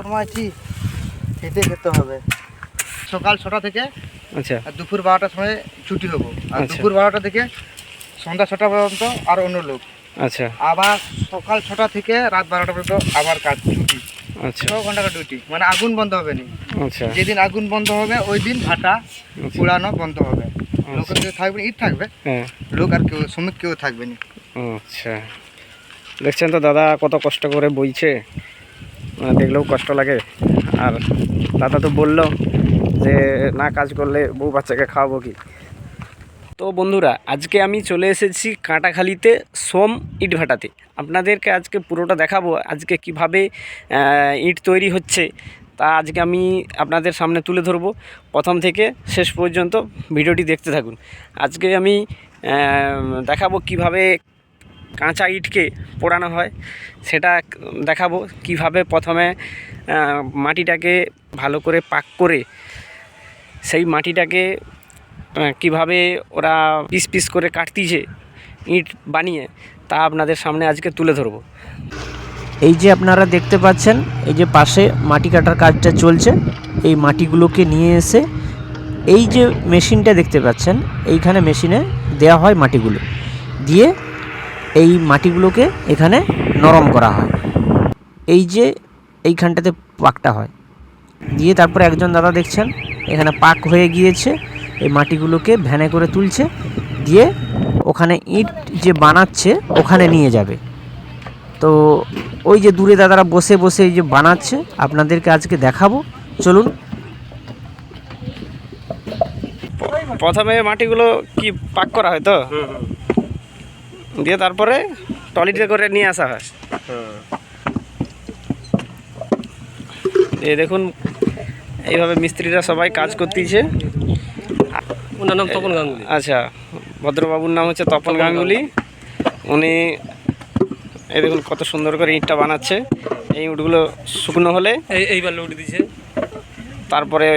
জন্মাইছি খেতে খেতে হবে। সকাল ছটা থেকে আচ্ছা। আর দুপুর বারোটার সময় ছুটি হব। আর আচ্ছা। দুপুর বারোটা থেকে সন্ধ্যা ছটা পর্যন্ত আর অন্য লোক। আচ্ছা। আবার সকাল ছটা থেকে রাত বারোটা পর্যন্ত আবার কাজ ছুটি। আচ্ছা। ছ ঘণ্টা ডিউটি মানে আগুন বন্ধ হবে না। আচ্ছা। যেদিন আগুন বন্ধ হবে ওই দিন ভাটা আচ্ছা। পুরানো বন্ধ হবে। লোক কেউ থাকবে না, ইট থাকবে। হ্যাঁ। লোক আর কেউ শ্রমিক কেউ থাকবে না। আচ্ছা। দেখছেন তো দাদা কত কষ্ট করে বইছে? দেখলেও কষ্ট লাগে। আর দাদা তো বলল যে, না, কাজ করলে বউ বাচ্চাকে খাওয়াবো কি? তো বন্ধুরা, আজকে আমি চলে এসেছি কাঁটাখালিতে সোম ইট ভাটাতে। আপনাদেরকে আজকে পুরোটা দেখাবো, আজকে কীভাবে ইট তৈরি হচ্ছে। তা আজকে আমি আপনাদের সামনে তুলে ধরবো। প্রথম থেকে শেষ পর্যন্ত ভিডিওটি দেখতে থাকুন। আজকে আমি দেখাবো কীভাবে কাঁচা ইটকে পোড়ানো হয়, সেটা দেখাবো কীভাবে প্রথমে মাটিটাকে ভালো করে পাক করে সেই মাটিটাকে কীভাবে ওরা পিস পিস করে কাটতিছে, ইট বানিয়ে, তা আপনাদের সামনে আজকে তুলে ধরবো। এই যে আপনারা দেখতে পাচ্ছেন, এই যে পাশে মাটি কাটার কাজটা চলছে, এই মাটিগুলোকে নিয়ে এসে এই যে মেশিনটা দেখতে পাচ্ছেন, এইখানে মেশিনে দেওয়া হয় মাটিগুলো, দিয়ে এই মাটিগুলোকে এখানে নরম করা হয়। এই যে এইখানটাতে পাকটা হয়। দিয়ে তারপরে একজন দাদা দেখছেন এখানে পাক হয়ে গিয়েছে এই মাটিগুলোকে ভ্যানে করে তুলছে দিয়ে ওখানে ইট যে বানাচ্ছে ওখানে নিয়ে যাবে। তো ওই যে দূরে দাদারা বসে বসে এই যে বানাচ্ছে আপনাদেরকে আজকে দেখাবো। চলুন। প্রথমে মাটিগুলো কি পাক করা হয় তো? দিয়ে তারপরে টলিতে করে নিয়ে আসা হয়। এই দেখুন এইভাবে মিস্ত্রিরা সবাই কাজ করতেছে। ওনার নাম তপন গাঙ্গুলি। আচ্ছা ভদ্রবাবুর নাম হচ্ছে তপন গাঙ্গুলি। উনি এই দেখুন কত সুন্দর করে ইঁটটা বানাচ্ছে। এই ইটগুলো শুকনো হলে এই এইবার লোড দিছে। তারপরে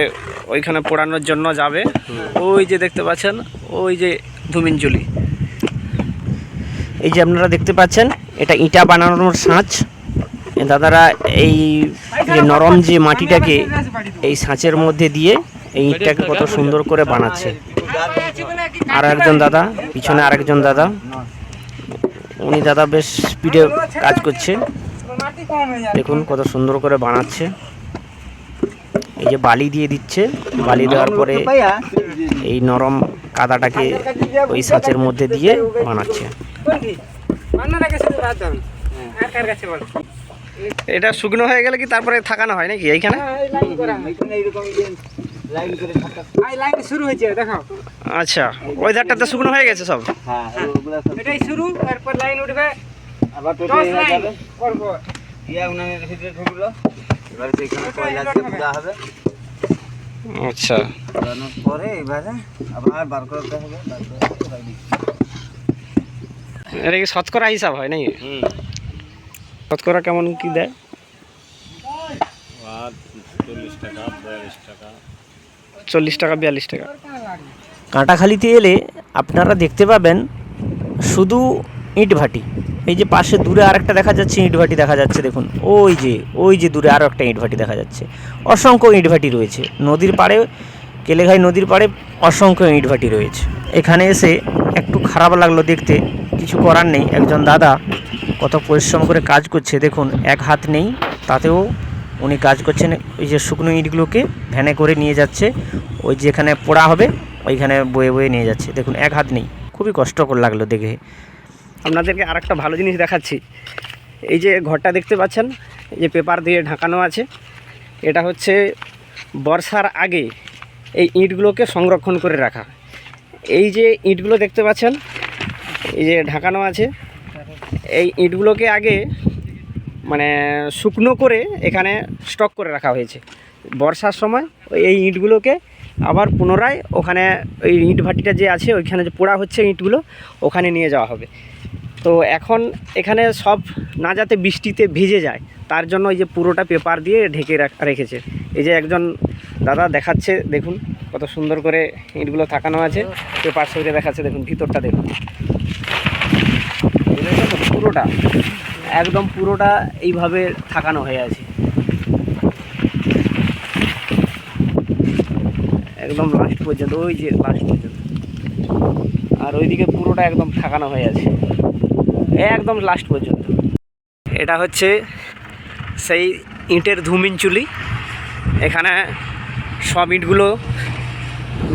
ওইখানে পোড়ানোর জন্য যাবে। ওই যে দেখতে পাচ্ছেন ওই যে ধুমিনচুলি এই যে আপনারা দেখতে পাচ্ছেন, এটা ইটা বানানোর সাঁচ। দাদারা এই নরম যে মাটিটাকে এই সাঁচের মধ্যে দিয়ে এই ইটটাকে কত সুন্দর করে বানাচ্ছে। আর একজন দাদা, পিছনে আরেকজন দাদা। উনি দাদা বেশ স্পিডে কাজ করছে। দেখুন কত সুন্দর করে বানাচ্ছে। এই যে বালি দিয়ে দিচ্ছে। বালি দেওয়ার পরে এই নরম কাদাটাকে ওই সাঁচের মধ্যে দিয়ে বানাচ্ছে। এটা শুকনো হয়ে গেলে কি তারপরে থাকানো হয় নাকি এইখানে? শুরু হয়েছে দেখো। আচ্ছা ওই ধারটাতে শুকনো হয়ে গেছে সব? এটাই শুরু এরপর লাইন উঠবে। আবার হয়ে পরপর ইয়া উনানের ভিতরে ঢুকলো। এবারে সেখানে কয়লা দিয়ে হবে। আচ্ছা। দেওয়ানোর পরে এবারে আবার বার করতে হবে বার করে এটা কি শতকরা হিসাব হয় নাকি? হুম। শতকরা কেমন কি দেয়? চল্লিশ টাকা বিয়াল্লিশ টাকা। কাঁটাখালিতে এলে আপনারা দেখতে পাবেন শুধু ইট ভাটি এই যে পাশে দূরে আরেকটা দেখা যাচ্ছে, ইট ভাটি দেখা যাচ্ছে, দেখুন। ওই যে ওই যে দূরে আরও একটা ইট ভাটি দেখা যাচ্ছে। অসংখ্য ইট ভাটি রয়েছে। নদীর পাড়ে, কেলেঘাই নদীর পাড়ে অসংখ্য ইট ভাটি রয়েছে। এখানে এসে একটু খারাপ লাগল দেখতে, কিছু করার নেই। একজন দাদা কত পরিশ্রম করে কাজ করছে, দেখুন, এক হাত নেই, তাতেও উনি কাজ করছেন। ওই যে শুকনো ইটগুলোকে ভ্যানে করে নিয়ে যাচ্ছে। ওই যেখানে পোড়া হবে, ওইখানে বয়ে বয়ে নিয়ে যাচ্ছে। দেখুন, এক হাত নেই। খুবই কষ্টকর লাগল দেখে। আপনাদেরকে আর একটা ভালো জিনিস দেখাচ্ছি। এই যে ঘরটা দেখতে পাচ্ছেন, এই যে পেপার দিয়ে ঢাকানো আছে। এটা হচ্ছে বর্ষার আগে এই ইঁটগুলোকে সংরক্ষণ করে রাখা। এই যে ইঁটগুলো দেখতে পাচ্ছেন, এই যে ঢাকানো আছে, এই ইঁটগুলোকে আগে মানে শুকনো করে এখানে স্টক করে রাখা হয়েছে। বর্ষার সময় এই ইঁটগুলোকে আবার পুনরায় ওখানে ওই ইঁট ভাটিটা যে আছে, ওইখানে যে পোড়া হচ্ছে ইঁটগুলো, ওখানে নিয়ে যাওয়া হবে। তো এখন এখানে সব না যাতে বৃষ্টিতে ভিজে যায়, তার জন্য এই যে পুরোটা পেপার দিয়ে ঢেকে রাখ- রেখেছে। এই যে একজন দাদা দেখাচ্ছে, দেখুন কত সুন্দর করে ইঁটগুলো থাকানো আছে। পেপার সইরে দেখাচ্ছে, দেখুন ভিতরটা দেখুন পুরোটা, একদম পুরোটা এইভাবে থাকানো হয়ে আছে। একদম লাস্ট পর্যন্ত, ওই যে লাস্ট পর্যন্ত। আর ওইদিকে পুরোটা একদম ঠাকানো হয়ে আছে। একদম লাস্ট পর্যন্ত। এটা হচ্ছে সেই ইটের ধুমিন চুলি। এখানে সব ইটগুলো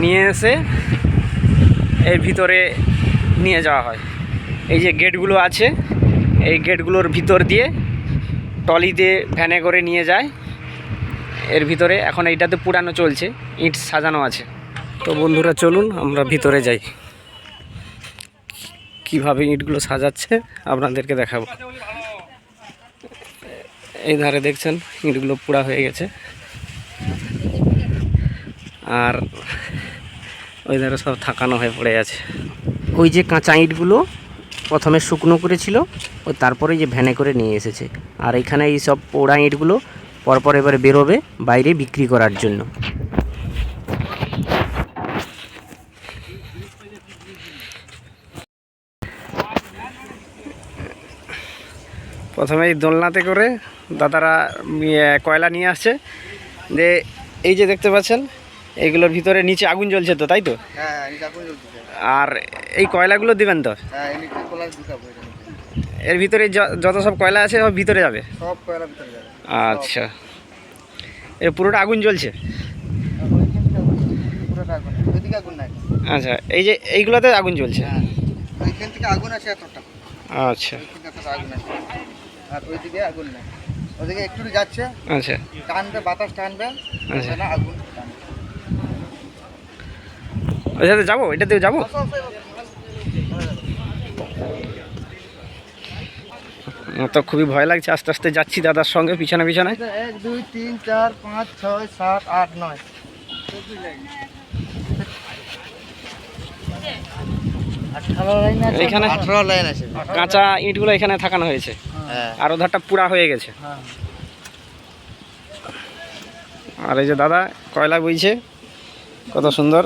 নিয়ে এসে এর ভিতরে নিয়ে যাওয়া হয়। এই যে গেটগুলো আছে, এই গেটগুলোর ভিতর দিয়ে টলি দিয়ে ভ্যানে করে নিয়ে যায়। এর ভিতরে। এখন এইটাতে পুরানো চলছে, ইট সাজানো আছে। তো বন্ধুরা, চলুন আমরা ভিতরে যাই। কীভাবে ইটগুলো সাজাচ্ছে, আপনাদেরকে দেখাবো। এই ধারে দেখছেন, ইটগুলো পুরা হয়ে গেছে। আর ওই ধারে সব থাকানো হয়ে পড়ে আছে। ওই যে কাঁচা ইঁটগুলো প্রথমে শুকনো করেছিল, ও তারপরে যে ভ্যানে করে নিয়ে এসেছে। আর এখানে এই সব পোড়া ইঁটগুলো পরপর এবারে বেরোবে বাইরে বিক্রি করার জন্য। প্রথমে এই দোলনাতে করে দাদারা কয়লা নিয়ে আসছে। যে এই যে দেখতে পাচ্ছেন এইগুলোর ভিতরে নিচে আগুন জ্বলছে তো তাই তো? হ্যাঁ জ্বলছে। আর এই কয়লাগুলো দিবেন তো? হ্যাঁ এর ভিতরে য- যত সব কয়লা আছে সব ভিতরে যাবে? সব কয়লা ভিতরে যাবে। আচ্ছা। এর পুরোটা আগুন জ্বলছে? পুরোটা আগুন ওইদিকে আগুন নাই আচ্ছা এই যে এইগুলোতে আগুন জ্বলছে? হ্যাঁ ওইখান থেকে আগুন আছে এতটা আচ্ছা। আগুন আছে আর ওইদিকে আগুন নাই ওইদিকে একটু যাচ্ছে আচ্ছা। টানবে বাতাস টানবে আচ্ছা। না আগুন টানবে ওইটাতে যাব? এটাতে যাব? আমার তো খুবই ভয় লাগছে আস্তে আস্তে যাচ্ছি দাদার সঙ্গে পিছনে পিছনে। এক দুই তিন চার পাঁচ ছয় সাত আট নয়। আছে। কাঁচা ইঁটগুলো এখানে থাকানো হয়েছে। হ্যাঁ। আর ওধারটা পুরা হয়ে গেছে। হ্যাঁ। আর এই যে দাদা কয়লা বইছে? কত সুন্দর।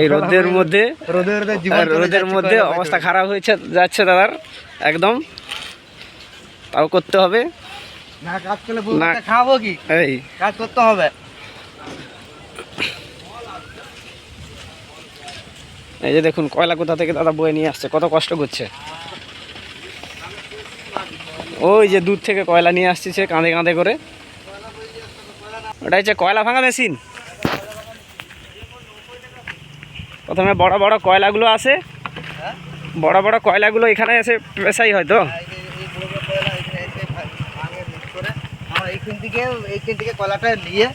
এই রোদের মধ্যে রোদে রোদে রোদের মধ্যে অবস্থা খারাপ হয়েছে যাচ্ছে দাদার একদম। তাও করতে হবে। না কাজ করলে খাব কি? এই। কাজ করতে হবে। এই যে দেখুন কয়লা কোথা থেকে দাদা বয়ে নিয়ে আসছে কত কষ্ট করছে। ওই যে দূর থেকে কয়লা নিয়ে আসছে সে কাঁধে কাঁধে করে। ওটা হচ্ছে কয়লা ভাঙা মেশিন। প্রথমে বড় বড় কয়লাগুলো আসে বড় বড় কয়লাগুলো এখানে এসে পেশাই হয়তো আমরা এইখান থেকে এইখান থেকে কলাটা নিয়ে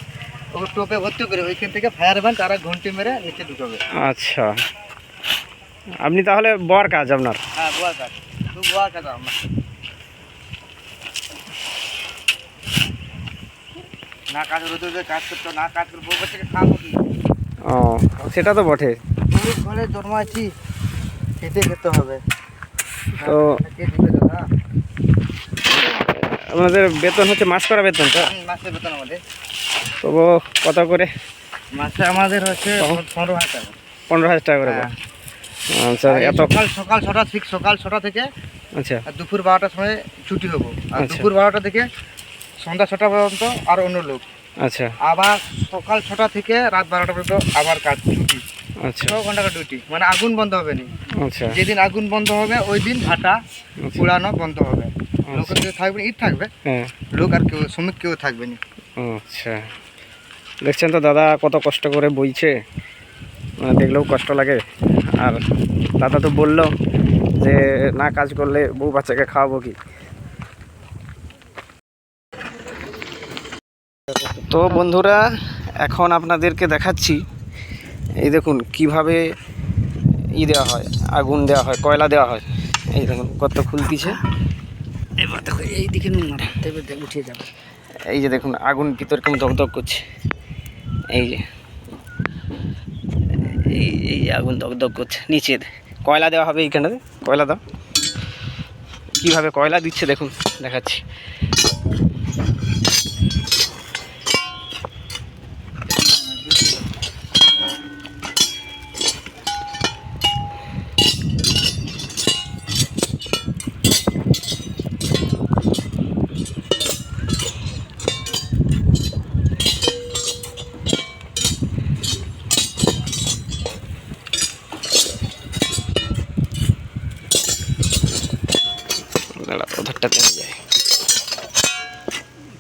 ওকে টোপে ভর্তি করে ওইখান থেকে ফায়ার ভ্যান তারা ঘন্টি মেরে নিচে ঢুকাবে। আচ্ছা। আপনি তাহলে বর কাজ আপনার? হ্যাঁ বোয়া কাজ। আমরা। না কাজ রোদে কাজ করতে না কাজ করে বউ বাচ্চাকে খাব কি? ও সেটা তো বটে। ঘরে জন্মাচ্ছি খেতে খেতে হবে। তো আপনাদের বেতন হচ্ছে মাস করা বেতন তো হুম, মাসে বেতন আমাদের। তবু কত করে? মাসে আমাদের হচ্ছে পনেরো হাজার টাকা। পনেরো হাজার টাকা করে। আচ্ছা এত সকাল সকাল ছটা ঠিক সকাল ছটা থেকে আচ্ছা। আর দুপুর বারোটার সময় ছুটি হব। আর আচ্ছা। দুপুর বারোটা থেকে সন্ধ্যা ছটা পর্যন্ত আর অন্য লোক। আচ্ছা। আবার সকাল ছটা থেকে রাত বারোটা পর্যন্ত আবার কাজ ছুটি। আচ্ছা। ছ ঘণ্টা ডিউটি মানে আগুন বন্ধ হবে না। আচ্ছা। যেদিন আগুন বন্ধ হবে ওই দিন ভাটা আচ্ছা। পুরানো বন্ধ হবে। লোক থাকবে থাকবে। হ্যাঁ। লোক আর কেউ শ্রমিক কেউ থাকবে না। আচ্ছা। দেখছেন তো দাদা কত কষ্ট করে বইছে? মানে দেখলেও কষ্ট লাগে। আর দাদা তো বলল যে না কাজ করলে বউ বাচ্চাকে খাওয়াবো কি? তো বন্ধুরা এখন আপনাদেরকে দেখাচ্ছি। এই দেখুন কীভাবে ই দেওয়া হয় আগুন দেওয়া হয় কয়লা দেওয়া হয়। এই দেখুন কত খুলতিছে। এবার দেখো এই দিকে উঠিয়ে যাবে। এই যে দেখুন, আগুন ভিতর কেমন দগদগ করছে। এই যে, এই এই আগুন দগদগ করছে। নিচে কয়লা দেওয়া হবে এইখানে কয়লা দাও। কীভাবে কয়লা দিচ্ছে দেখুন, দেখাচ্ছি।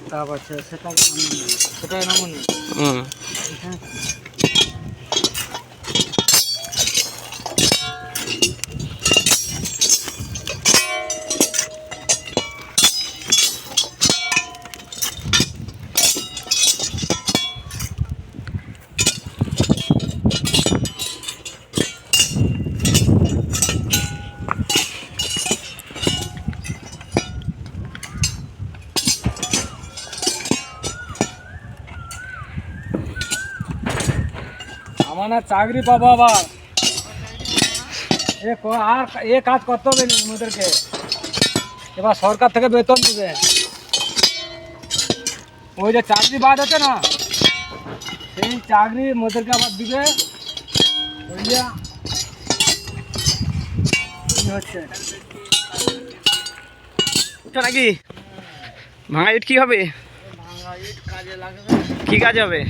চাপ আছে সেটা সেটা এমন হুম। আমার না চাকরি পাবো আবার। এ আর এ কাজ করতে হবে না আমাদেরকে। এবার সরকার থেকে বেতন দেবে। ওই যে চাকরি বাদ আছে না সেই চাকরি মোদেরকে আবার দিবে। যে হচ্ছে। নাকি? ভাঙা ইট কি হবে? কি কাজ হবে?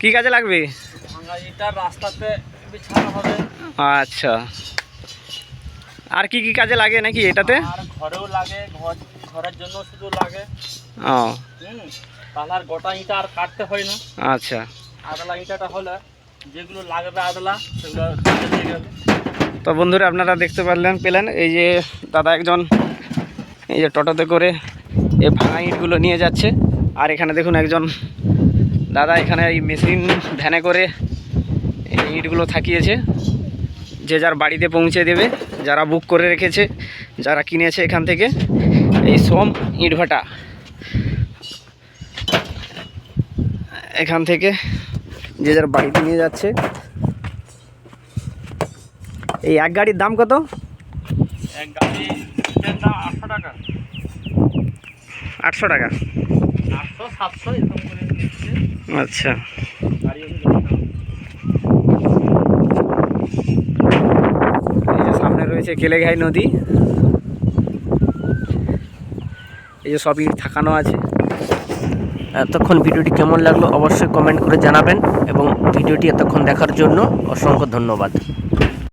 কি কাজে লাগবে? রাস্তাতে বিছানো হবে। আচ্ছা। আর কি কি কাজে লাগে নাকি এটাতে? আর ঘরেও লাগে ঘর ঘরের জন্য শুধু লাগে। ও। তাহলে আর গোটা ইটা আর কাটতে হয় না। আচ্ছা। আদলা ইটাটা হলে যেগুলো লাগবে আদলা সেগুলো তো বন্ধুরা আপনারা দেখতে পারলেন পেলেন এই যে দাদা একজন এই যে টোটোতে করে এই ভাঙা ইটগুলো নিয়ে যাচ্ছে। আর এখানে দেখুন একজন দাদা এখানে এই মেশিন ভ্যানে করে এই ইটগুলো থাকিয়েছে। যে যার বাড়িতে পৌঁছে দেবে যারা বুক করে রেখেছে যারা কিনেছে এখান থেকে এই সোম ইটভাটা। এখান থেকে যে যার বাড়িতে নিয়ে যাচ্ছে। এই এক গাড়ির দাম কত? এক গাড়ি আটশো টাকা। আটশো টাকা। আটশো সাতশো এরকম করে নিচ্ছে আচ্ছা। এই যে সামনে রয়েছে কেলেঘাই নদী। এই যে সবই থাকানো আছে। এতক্ষণ ভিডিওটি কেমন লাগল অবশ্যই কমেন্ট করে জানাবেন এবং ভিডিওটি এতক্ষণ দেখার জন্য অসংখ্য ধন্যবাদ।